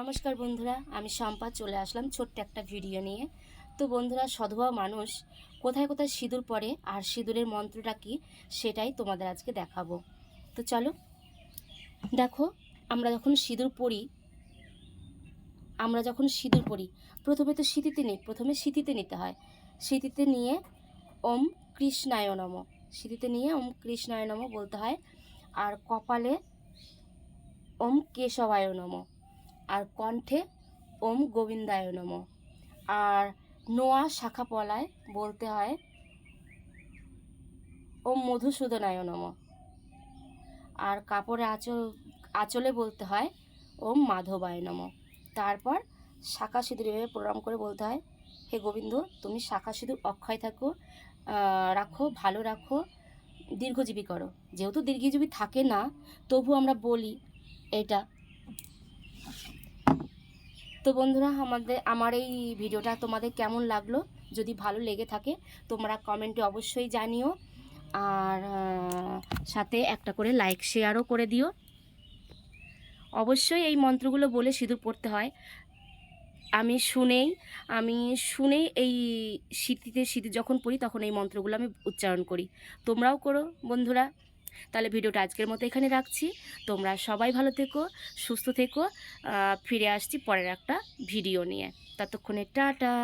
নমস্কার বন্ধুরা, আমি শম্পা চলে আসলাম ছোট্ট একটা ভিডিও নিয়ে। তো বন্ধুরা সধবা মানুষ, কোথায় কোথায় সিঁদুর পরে আর সিঁদুরের মন্ত্রটা কি সেটাই তোমাদের আজকে দেখাবো। তো চলো, দেখো, আমরা যখন সিঁদুর পরি আমরা যখন সিঁদুর পরি প্রথমে তো সিঁথিতে নিই প্রথমে সিঁথিতে নিতে হয়। সিঁথিতে নিয়ে ওম কৃষ্ণায় নম। সিঁথিতে নিয়ে ওম কৃষ্ণায় নম বলতে হয়। আর কপালে ওম কেশবায় নম। আর কণ্ঠে ওম গোবিন্দায় নম। আর নোয়া শাখা পলায় বলতে হয়, ওম মধুসূদনায় নম। আর কাপড়ে আঁচল, আঁচলে বলতে হয়, ওম মাধবায় নম। তারপর শাখা সিঁদুর এভাবে প্রণাম করে বলতে হয়, হে গোবিন্দ, তুমি শাখা সিঁদুর অক্ষয় থাকো রাখো, ভালো রাখো, দীর্ঘজীবী করো। যেহেতু দীর্ঘজীবী থাকে না, তবু আমরা বলি এটা। তো বন্ধুরা, আমাদের, আমার এই ভিডিওটা তোমাদের কেমন লাগল? যদি ভালো লেগে থাকে, তোমরা কমেন্টে অবশ্যই জানিও। আর সাথে একটা করে লাইক শেয়ারও করে দিও। অবশ্যই এই মন্ত্রগুলো বলে সিঁদুর পড়তে হয়। আমি শুনেই আমি শুনেই এই শীতিতে শীত যখন পড়ি, তখন এই মন্ত্রগুলো আমি উচ্চারণ করি। তোমরাও করো, বন্ধুরা। তাহলে ভিডিওটা আজকের মতো এখানে রাখছি। তোমরা সবাই ভালো থেকো, সুস্থ থেকো। ফিরে আসছি পরের একটা ভিডিও নিয়ে। ততক্ষণে টাটা।